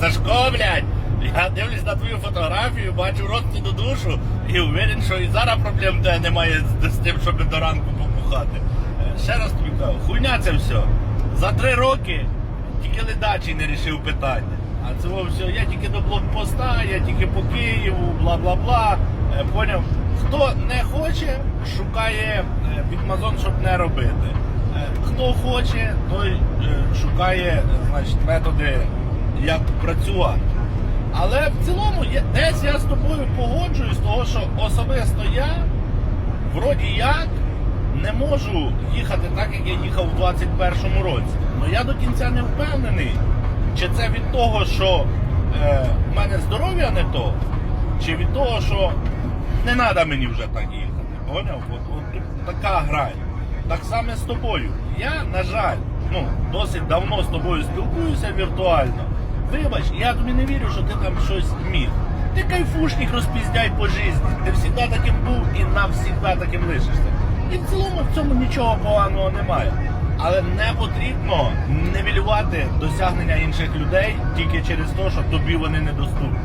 Сашко, блядь, я дивлюсь на твою фотографію, бачу родственну душу і уверен, що і зараз проблем тебе немає з, тим, щоб до ранку побухати. Е, Ще раз тобі кажу, хуйня це все. За три роки тільки ледачий не рішив питання. А це все, я тільки до блокпоста, я тільки по Києву, бла-бла-бла. Е, Поняв? Хто не хоче, шукає е, підмазон, щоб не робити. Хто хоче, той шукає значить, методи, як працювати. Але в цілому десь я з тобою погоджуюсь, того, що особисто я, вроді як, не можу їхати так, як я їхав у 21-му році. Ну я до кінця не впевнений, чи це від того, що е, в мене здоров'я не то, чи від того, що не треба мені вже так їхати. Поняв? От, от тут така грань. Так само з тобою. Я, на жаль, ну, досить давно з тобою спілкуюся віртуально. Вибач, я тобі не вірю, що ти там щось міг. Ти кайфушник розпіздяй по житті. Ти завжди таким був і навсігда таким лишишся. І в цілому в цьому нічого поганого немає. Але не потрібно невілювати досягнення інших людей тільки через те, що тобі вони недоступні.